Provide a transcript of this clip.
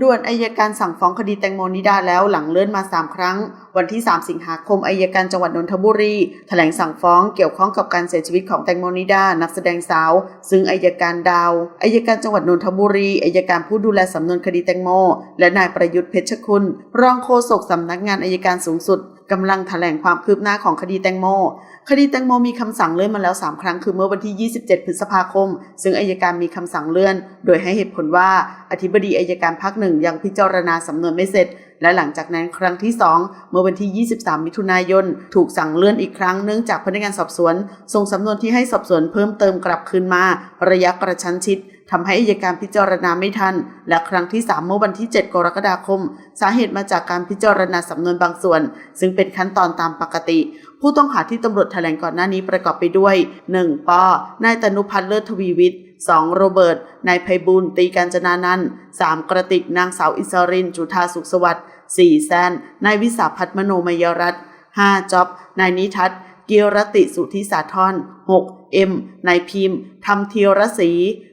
ด่วนอายการสั่งฟ้องคดีแตงโมนิดาแล้วหลังเลื่อนมา 3 ครั้ง วันที่ 3 สิงหาคมอายการจังหวัดนนทบุรีแถลงสั่งฟ้องเกี่ยวข้องกับการเสียชีวิตของแตงโมนิดา นักแสดงสาว ซึ่งอายการดาวอายการจังหวัดนนทบุรีอายการผู้ดูแลสำนวนคดีแตงโม และนายประยุทธ์เพชรคุณ รองโฆษกสำนักงานอายการสูงสุดกำลังแถลงความคืบหน้าของคดีแตงโม คดีแตงโมมีคำสั่งเลื่อนมาแล้ว 3 ครั้งคือเมื่อวันที่ 27 พฤษภาคม ซึ่งอายการมีคำสั่งเลื่อน โดยให้เหตุผลว่าอธิบดีอายการภาคหนึ่งยังพิจารณาสำนวนไม่เสร็จ และหลังจากนั้นครั้งที่ 2 เมื่อวันที่ 23 มิถุนายน ถูกสั่งเลื่อนอีกครั้งเนื่องจากพนักงานสอบสวน ส่งสำนวนที่ให้สอบสวนเพิ่มเติมกลับคืนมา ระยะกระชั้นชิด ทำให้อายการพิจารณาไม่ทัน และครั้งที่ 3 เมื่อวันที่ 7 กรกฎาคม สาเหตุมาจากการพิจารณาสำนวนบางส่วน ซึ่งเป็นขั้นตอนตามปกติ ผู้ต้องหาที่ตำรวจแถลงก่อนหน้านี้ประกอบไปด้วย 1. ปอนายตนุพัฒน์เลิศทวีวิทย์ 2. โรเบิร์ต นายไพบูลตีการจนานันท์ 3. กระติก นางสาวอิสริน จุธาสุขสวัสดิ์ 4. แซน นายวิสาพัฒน์มโนมยรัตน์ 5. จ๊อบ นายนิทัศน์ เกียรติสุทธิสาธร 6. เอ็ม นายพิมพ์ทำเทียรศรี